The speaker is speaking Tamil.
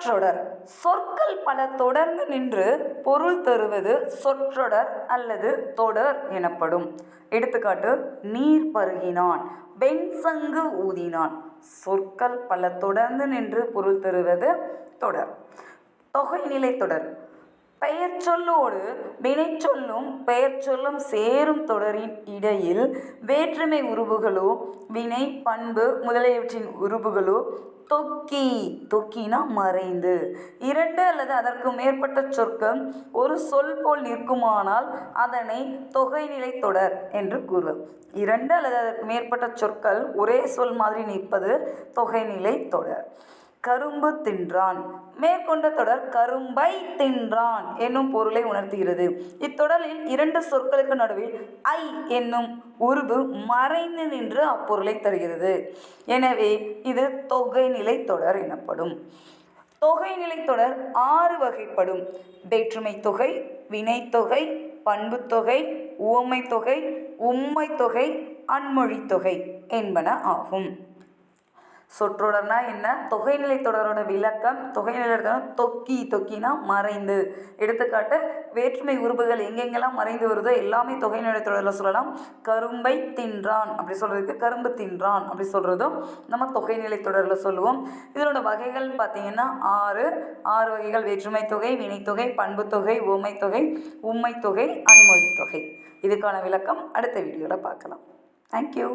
சொற்றொடர். சொற்கள் பல தொடர்ந்து நின்று பொருள் தருவது சொற்றொடர் அல்லது தொடர் எனப்படும். எடுத்துக்காட்டு நீர் பருகினான் வெண்சங்கு ஊதினான். சொற்கள் பல தொடர்ந்து நின்று பொருள் தருவது தொடர். தொகைநிலை தொடர். பெயர் சொல்லோடு வினைச்சொல்லும் பெயர் சொல்லும் சேரும் தொடரின் இடையில் வேற்றுமை உருபுகளோ வினை பண்பு முதலியவற்றின் உருபுகளோ தொக்கி தொக்கினா மறைந்து. இரண்டு அல்லது அதற்கு மேற்பட்ட சொற்கள் ஒரு சொல் போல் நிற்குமானால் அதனை தொகைநிலை தொடர் என்று கூறுவர். இரண்டு அல்லது அதற்கு மேற்பட்ட சொற்கள் ஒரே சொல் மாதிரி நிற்பது தொகைநிலை தொடர். கரும்பு தின்றான். மேற்கொண்ட தொடர் கரும்பை தின்றான் என்னும் பொருளை உணர்த்துகிறது. இத்தொடரில் இரண்டு சொற்களுக்கு நடுவில் ஐ என்னும் உருபு மறைந்து நின்று அப்பொருளை தருகிறது. எனவே இது தொகைநிலை தொடர் எனப்படும். தொகைநிலை தொடர் ஆறு வகைப்படும். வேற்றுமை தொகை வினைத்தொகை பண்புத்தொகை உவமைத்தொகை உம்மைத்தொகை அன்மொழித்தொகை என்பன ஆகும். சொற்றொடர்னா என்ன? தொகைநிலை தொடரோட விளக்கம் தொகைநிலை தொக்கி தொக்கினா மறைந்து. எடுத்துக்காட்டு வேற்றுமை உறுப்புகள் எங்கெங்கெல்லாம் மறைந்து வருதோ எல்லாமே தொகைநிலை தொடரில் சொல்லலாம். கரும்பை தின்றான் அப்படி சொல்கிறதுக்கு கரும்பு தின்றான் அப்படி சொல்கிறதும் நம்ம தொகைநிலை தொடரில் சொல்லுவோம். இதனோட வகைகள்னு பார்த்தீங்கன்னா ஆறு ஆறு வகைகள். வேற்றுமை தொகை வினைத்தொகை பண்புத்தொகை தொகை உம்மைத்தொகை அன்மொழித்தொகை இதுக்கான விளக்கம் அடுத்த வீடியோவில் பார்க்கலாம். தேங்க்யூ